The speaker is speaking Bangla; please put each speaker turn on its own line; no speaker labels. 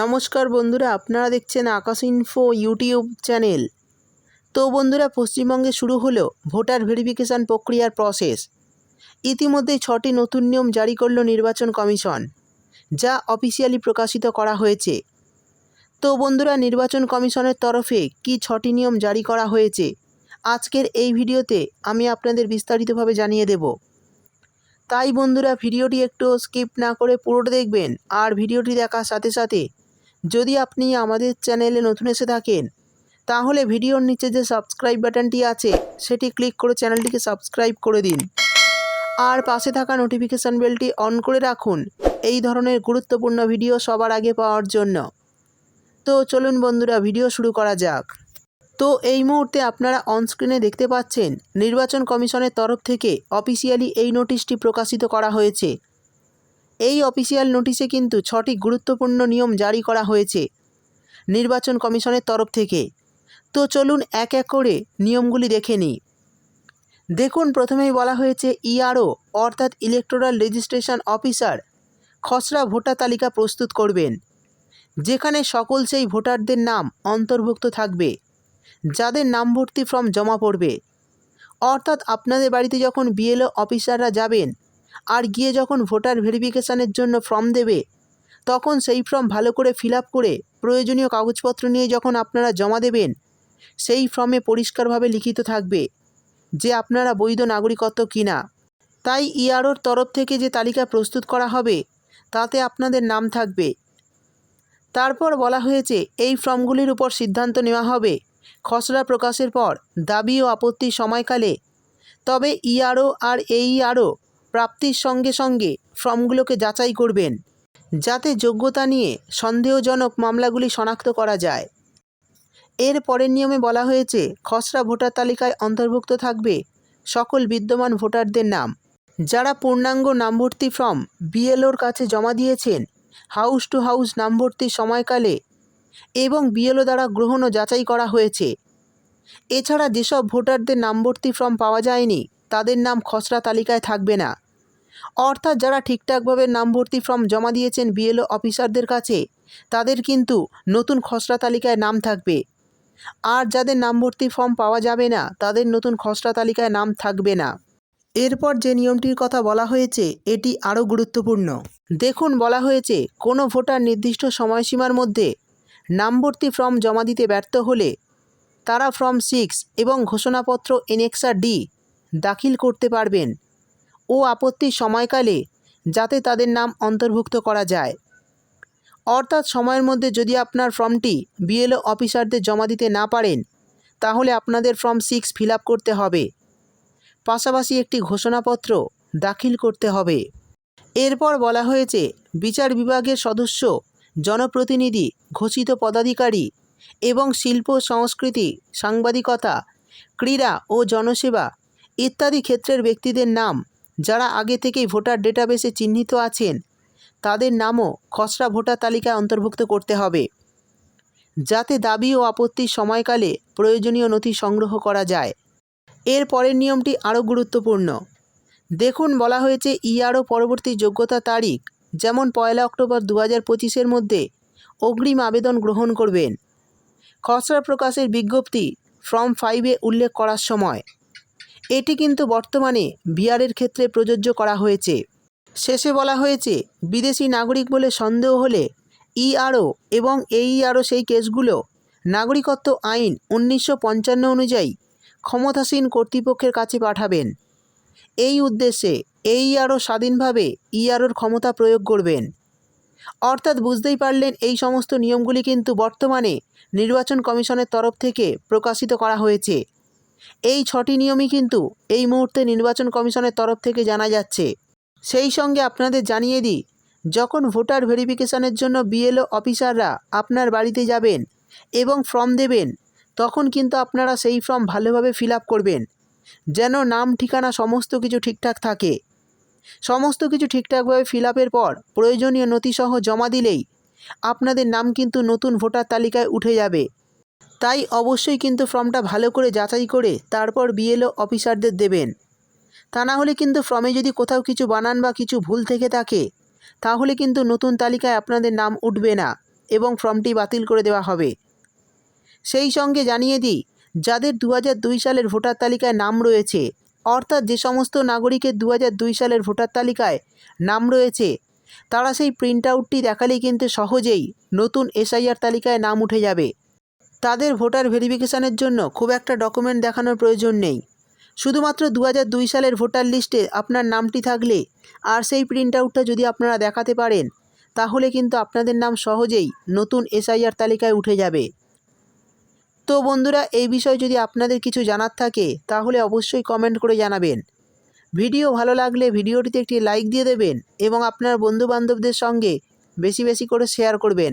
নমস্কার বন্ধুরা, আপনারা দেখছেন আকাশ ইনফো ইউটিউব চ্যানেল তো বন্ধুরা, পশ্চিমবঙ্গে শুরু হলো ভোটার ভেরিফিকেশান প্রক্রিয়ার প্রসেস ইতিমধ্যেই ছটি নতুন নিয়ম জারি করল নির্বাচন কমিশন, যা অফিসিয়ালি প্রকাশিত করা হয়েছে। তো বন্ধুরা, নির্বাচন কমিশনের তরফে কি ছটি নিয়ম জারি করা হয়েছে? আজকের এই ভিডিওতে আমি আপনাদের বিস্তারিতভাবে জানিয়ে দেব। তাই বন্ধুরা, ভিডিওটি একটু স্কিপ না করে পুরোটা দেখবেন, আর ভিডিওটি দেখার সাথে সাথে যদি আপনি আমাদের চ্যানেলে নতুন এসে থাকেন, তাহলে ভিডিওর নিচে যে সাবস্ক্রাইব বাটনটি আছে, সেটি ক্লিক করে চ্যানেলটিকে সাবস্ক্রাইব করে দিন। আর পাশে থাকা নোটিফিকেশান বেলটি অন করে রাখুন, এই ধরনের গুরুত্বপূর্ণ ভিডিও সবার আগে পাওয়ার জন্য। তো চলুন বন্ধুরা, ভিডিও শুরু করা যাক। তো এই মুহূর্তে আপনারা অনস্ক্রিনে দেখতে পাচ্ছেন, নির্বাচন কমিশনের তরফ থেকে অফিসিয়ালি এই নোটিশটি প্রকাশিত করা হয়েছে। এই অফিসিয়াল নোটিশে কিন্তু ছটি গুরুত্বপূর্ণ নিয়ম জারি করা হয়েছে নির্বাচন কমিশনের তরফ থেকে। তো চলুন এক এক করে নিয়মগুলি দেখে নিই। দেখুন, প্রথমেই বলা হয়েছে ইআরও, অর্থাৎ ইলেকটোরাল রেজিস্ট্রেশন অফিসার, খসড়া ভোটার তালিকা প্রস্তুত করবেন, যেখানে সকল সেই ভোটারদের নাম অন্তর্ভুক্ত থাকবে, যাদের নাম ভর্তি ফর্ম জমা পড়বে। অর্থাৎ আপনাদের বাড়িতে যখন বিএলও অফিসাররা যাবেন আর গিয়ে যখন ভোটার ভেরিফিকেশানের জন্য ফর্ম দেবে, তখন সেই ফর্ম ভালো করে ফিল করে প্রয়োজনীয় কাগজপত্র নিয়ে যখন আপনারা জমা দেবেন, সেই ফর্মে পরিষ্কারভাবে লিখিত থাকবে যে আপনারা বৈধ নাগরিকত্ব কিনা। তাই ইআরওর তরফ থেকে যে তালিকা প্রস্তুত করা হবে, তাতে আপনাদের নাম থাকবে। তারপর বলা হয়েছে, এই ফর্মগুলির উপর সিদ্ধান্ত নেওয়া হবে খসড়া প্রকাশের পর, দাবি ও আপত্তির সময়কালে। তবে ইআরও আর এইআরও প্রাপ্তির সঙ্গে সঙ্গে ফর্মগুলোকে যাচাই করবেন, যাতে যোগ্যতা নিয়ে সন্দেহজনক মামলাগুলি শনাক্ত করা যায়। এর পরের নিয়মে বলা হয়েছে, খসড়া ভোটার তালিকায় অন্তর্ভুক্ত থাকবে সকল বিদ্যমান ভোটারদের নাম। যারা পূর্ণাঙ্গ নামভর্তি ফর্ম বিএলওর কাছে জমা দিয়েছেন, হাউস টু হাউস নামভর্তির সময়কালে এবং বিএলও দ্বারা গ্রহণ ও যাচাই করা হয়েছে। এছাড়া যেসব ভোটারদের নামভর্তি ফর্ম পাওয়া যায়নি তাদের নাম খসড়া তালিকায় থাকবে না। অর্থাৎ যারা ঠিকঠাকভাবে নামভর্তি ফর্ম জমা দিয়েছেন বিএলও অফিসারদের কাছে, তাদের কিন্তু নতুন খসড়া তালিকায় নাম থাকবে। আর যাদের নামভর্তি ফর্ম পাওয়া যাবে না, তাদের নতুন খসড়া তালিকায় নাম থাকবে না। এরপর যে নিয়মটির কথা বলা হয়েছে, এটি আরও গুরুত্বপূর্ণ। দেখুন, বলা হয়েছে, কোনো ভোটার নির্দিষ্ট সময়সীমার মধ্যে নামভর্তি ফর্ম জমা দিতে ব্যর্থ হলে তারা ফর্ম সিক্স এবং ঘোষণাপত্র এনেক্সা ডি দাখিল করতে পারবেন। ও আপত্তির সময়কালে, যাতে তাদের নাম অন্তর্ভুক্ত করা যায়। অর্থাৎ সময়ের মধ্যে যদি আপনার ফর্মটি বিএলও অফিসারদের জমা দিতে না পারেন, তাহলে আপনাদের ফর্ম সিক্স ফিল করতে হবে। পাশাপাশি একটি ঘোষণাপত্র দাখিল করতে হবে। এরপর বলা হয়েছে, বিচার বিভাগের সদস্য, জনপ্রতিনিধি, ঘোষিত পদাধিকারী এবং শিল্প, সংস্কৃতি, সাংবাদিকতা, ক্রীড়া ও জনসেবা ইত্যাদি ক্ষেত্রের ব্যক্তিদের নাম, যারা আগে থেকেই ভোটার ডেটাবেসে চিহ্নিত আছেন, তাদের নামও খসড়া ভোটার তালিকায় অন্তর্ভুক্ত করতে হবে। যাতে দাবি ও আপত্তির সময়কালে প্রয়োজনীয় নথি সংগ্রহ করা যায়। এর পরের নিয়মটি আরও গুরুত্বপূর্ণ। দেখুন, বলা হয়েছে ইআরও পরবর্তী যোগ্যতা তারিখ, যেমন পয়লা অক্টোবর দু হাজার পঁচিশের মধ্যে অগ্রিম আবেদন গ্রহণ করবেন। খসড়া প্রকাশের বিজ্ঞপ্তি ফর্ম ফাইভে উল্লেখ করার সময়। এটি কিন্তু বর্তমানে বিআরের ক্ষেত্রে প্রযোজ্য করা হয়েছে। শেষে বলা হয়েছে, বিদেশি নাগরিক বলে সন্দেহ হলে ইআরও এবং এইআরও সেই কেসগুলো নাগরিকত্ব আইন উনিশশো পঞ্চান্ন অনুযায়ী ক্ষমতাসীন কর্তৃপক্ষের কাছে পাঠাবেন। এই উদ্দেশ্যে এইআরও স্বাধীনভাবে ইআরওর ক্ষমতা প্রয়োগ করবেন। অর্থাৎ বুঝতেই পারলেন এই সমস্ত নিয়মগুলি কিন্তু বর্তমানে নির্বাচন কমিশনের তরফ থেকে প্রকাশিত করা হয়েছে। এই ছটি নিয়মই কিন্তু এই মুহূর্তে নির্বাচন কমিশনের তরফ থেকে জানা যাচ্ছে। সেই সঙ্গে আপনাদের জানিয়ে দিই, যখন ভোটার ভেরিফিকেশানের জন্য বিএলও অফিসাররা আপনার বাড়িতে যাবেন এবং ফর্ম দেবেন, তখন কিন্তু আপনারা সেই ফর্ম ভালোভাবে ফিল করবেন, যেন নাম, ঠিকানা, সমস্ত কিছু ঠিকঠাক থাকে। সমস্ত কিছু ঠিকঠাকভাবে ফিল পর প্রয়োজনীয় নথিসহ জমা দিলেই আপনাদের নাম কিন্তু নতুন ভোটার তালিকায় উঠে যাবে। তাই অবশ্যই কিন্তু ফর্মটা ভালো করে যাচাই করে তারপর বিএলও অফিসারদের দেবেন। তা না হলে কিন্তু ফর্মে যদি কোথাও কিছু বানান বা কিছু ভুল থেকে থাকে, তাহলে কিন্তু নতুন তালিকায় আপনাদের নাম উঠবে না এবং ফর্মটি বাতিল করে দেওয়া হবে। সেই সঙ্গে জানিয়ে দিই, যাদের দু সালের ভোটার তালিকায় নাম রয়েছে, অর্থাৎ যে সমস্ত নাগরিকের দু সালের ভোটার তালিকায় নাম রয়েছে, তারা সেই প্রিন্ট আউটটি দেখালেই কিন্তু সহজেই নতুন এসআইআর তালিকায় নাম উঠে যাবে। তাদের ভোটার ভেরিফিকেশানের জন্য খুব একটা ডকুমেন্ট দেখানোর প্রয়োজন নেই। শুধুমাত্র দু দুই সালের ভোটার লিস্টে আপনার নামটি থাকলে আর সেই প্রিন্ট আউটটা যদি আপনারা দেখাতে পারেন, তাহলে কিন্তু আপনাদের নাম সহজেই নতুন এসআইআর তালিকায় উঠে যাবে। তো বন্ধুরা, এই বিষয়ে যদি আপনাদের কিছু জানার থাকে, তাহলে অবশ্যই কমেন্ট করে জানাবেন। ভিডিও ভালো লাগলে ভিডিওটিতে একটি লাইক দিয়ে দেবেন এবং আপনার বন্ধুবান্ধবদের সঙ্গে বেশি বেশি করে শেয়ার করবেন।